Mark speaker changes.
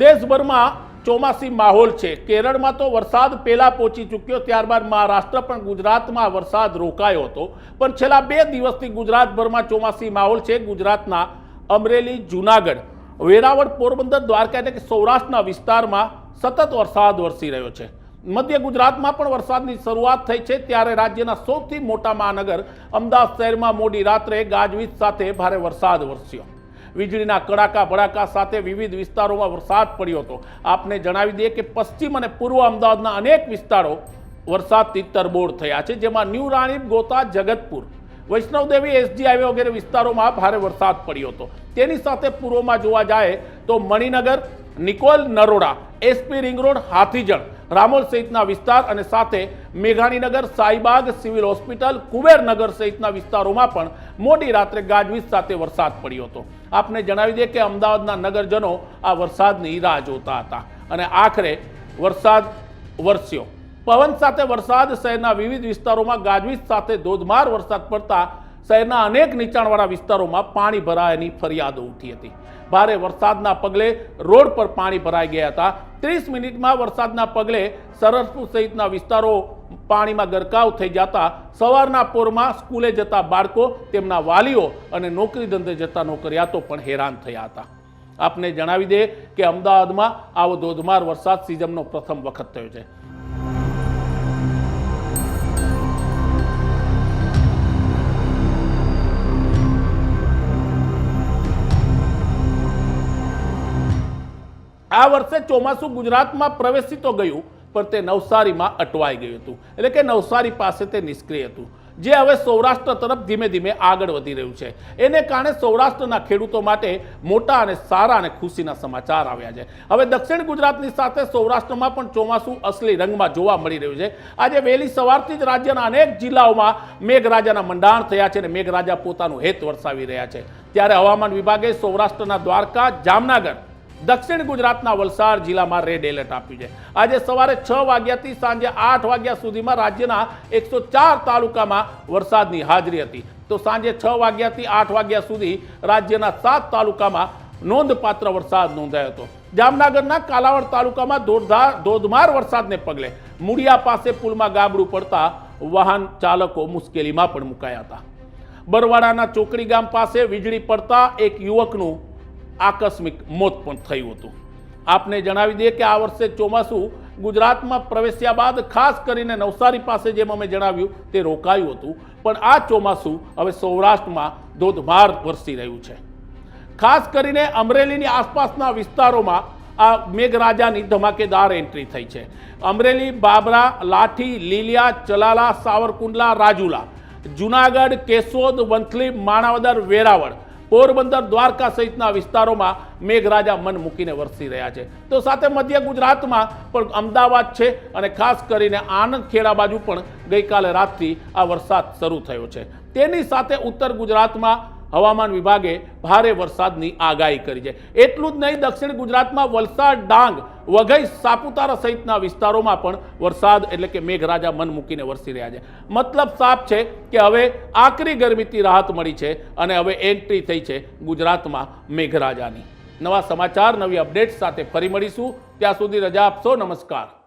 Speaker 1: દેશભરમાં ચોમાસી માહોલ છે. કેરળમાં તો વરસાદ પહેલા પહોંચી ચૂક્યો, ત્યારબાદ મહારાષ્ટ્ર પણ ગુજરાતમાં વરસાદ રોકાયો હતો. પણ છેલ્લા બે દિવસથી ગુજરાતભરમાં ચોમાસી માહોલ છે. ગુજરાતના અમરેલી, જુનાગઢ, વેરાવળ, પોરબંદર, દ્વારકા એટલે કે સૌરાષ્ટ્રના વિસ્તારમાં સતત વરસાદ વરસી રહ્યો છે. મધ્ય ગુજરાતમાં પણ વરસાદની શરૂઆત થઈ છે. ત્યારે રાજ્યના સૌથી મોટા મહાનગર અમદાવાદ શહેરમાં મોડી રાત્રે ગાજવીજ સાથે ભારે વરસાદ વરસ્યો. વીજળીના કડાકા ભડાકા સાથે વિવિધ વિસ્તારોમાં વરસાદ પડ્યો હતો. આપને જણાવી દઈએ કે પશ્ચિમ અને પૂર્વ અમદાવાદના અનેક વિસ્તારો વરસાદથી તરબોળ થયા છે, જેમાં new Ranip, Gota, Jagatpur, Vaishnodevi, SG highway વગેરે વિસ્તારોમાં ભારે વરસાદ પડ્યો હતો. તેની સાથે પૂર્વમાં જોવા જાય તો Maninagar, Nikol, Naroda, SP ring road Hathijan Ramol સહિતના વિસ્તાર અને સાથે મેઘાણીનગર, સાઈબાગ સિવિલ હોસ્પિટલ કુબેરનગર સહિતના વિસ્તારોમાં પણ મોડી રાત્રે ગાજવીજ સાથે વરસાદ પડ્યો હતો. આપને જણાવી દઈએ કે અમદાવાદના નગરજનો આ વરસાદની રાહ જોતા હતા અને આખરે વરસાદ વરસ્યો. પવન સાથે વરસાદ, શહેરના વિવિધ વિસ્તારોમાં ગાજવીજ સાથે ધોધમાર વરસાદ પડતા શહેરના અનેક નીચાણવાળા વિસ્તારોમાં પાણી ભરાયાની ફરિયાદો ઉઠી હતી. ભારે વરસાદના પગલે રોડ પર પાણી ભરાઈ ગયા હતા. ત્રીસ મિનિટમાં વરસાદના પગલે સરસપુર સહિતના વિસ્તારો પાણીમાં ગરકાવ થઈ જતા સવારના પોરમાં સ્કૂલે જતા બાળકો, તેમના વાલીઓ અને નોકરી ધંધે જતા નોકરિયાતો પણ હેરાન થયા હતા. આપને જણાવી દે કે અમદાવાદમાં આવો ધોધમાર વરસાદ સિઝનનો પ્રથમ વખત થયો છે. આ વર્ષે ચોમાસું ગુજરાતમાં પ્રવેશી તો ગયું પણ તે નવસારીમાં અટવાઈ ગયું હતું. એટલે કે નવસારી પાસે તે નિષ્ક્રિય હતું. જે હવે સૌરાષ્ટ્ર તરફ ધીમે ધીમે આગળ વધી રહ્યું છે. એને કારણે સૌરાષ્ટ્રના ખેડૂતો માટે મોટા અને સારા અને ખુશીના સમાચાર આવ્યા છે. હવે દક્ષિણ ગુજરાતની સાથે સૌરાષ્ટ્રમાં પણ ચોમાસું અસલી રંગમાં જોવા મળી રહ્યું છે. આજે વહેલી સવારથી જ રાજ્યના અનેક જિલ્લાઓમાં મેઘરાજાના મંડાણ થયા છે અને મેઘરાજા પોતાનું હેત વરસાવી રહ્યા છે. ત્યારે હવામાન વિભાગે સૌરાષ્ટ્રના દ્વારકા, જામનગર દક્ષિણ ગુજરાતના વલસાડ જિલ્લામાં રેડ એલર્ટ આપ્યું છે. આજે સવારે છ વાગ્યાથી સાંજે આઠ વાગ્યા સુધીમાં રાજ્યના એકસો ચાર તાલુકામાં વરસાદની હાજરી હતી. તો સાંજે છ વાગ્યાથી આઠ વાગ્યા સુધી રાજ્યના સાત તાલુકામાં નોંધપાત્ર વરસાદ નોંધાયો હતો. જામનગરના કાલાવડ તાલુકામાં ધોધા ધોધમાર વરસાદને પગલે મુડિયા પાસે પુલમાં ગાબડું પડતા વાહન ચાલકો મુશ્કેલીમાં પણ મુકાયા હતા. બરવાડાના ચોકડી ગામ પાસે વીજળી પડતા એક યુવકનું આકસ્મિક મોત પણ થયું હતું. આપને જણાવી દઈએ કે આ વર્ષે ચોમાસું ગુજરાતમાં પ્રવેશ્યા બાદ ખાસ કરીને નવસારી પાસે જેમ અમે જણાવ્યું તે રોકાયું હતું. પણ આ ચોમાસું હવે સૌરાષ્ટ્રમાં ધોધમાર વરસી રહ્યું છે. ખાસ કરીને અમરેલીની આસપાસના વિસ્તારોમાં આ મેઘરાજાની ધમાકેદાર એન્ટ્રી થઈ છે. અમરેલી, બાબરા, લાઠી, લીલિયા, ચલાલા, સાવરકુંડલા, રાજુલા, જુનાગઢ, કેશોદ, વંથલી, માણાવદર, વેરાવળ પોરબંદર દ્વારકા સહિતના વિસ્તારોમાં મેઘરાજા મન મૂકીને વરસી રહ્યા છે. તો સાથે મધ્ય ગુજરાતમાં પણ અમદાવાદ છે અને ખાસ કરીને આણંદ ખેડા બાજુ પણ ગઈકાલે રાતથી આ વરસાદ શરૂ થયો છે. તેની સાથે ઉત્તર ગુજરાતમાં હવામાન વિભાગે ભારે વરસાદની આગાહી કરી છે. એટલું જ નહીં, દક્ષિણ ગુજરાતમાં વલસાડ, ડાંગ, વઘઈ, સાપુતારા સહિતના વિસ્તારોમાં પણ વરસાદ એટલે કે મેઘરાજા મન મૂકીને વરસી રહ્યા છે. મતલબ સાફ છે કે હવે આકરી ગરમીથી રાહત મળી છે અને હવે એન્ટ્રી થઈ છે ગુજરાતમાં મેઘરાજાની. નવા સમાચાર, નવી અપડેટ સાથે ફરી મળીશું. ત્યાં સુધી રજા આપશો. નમસ્કાર.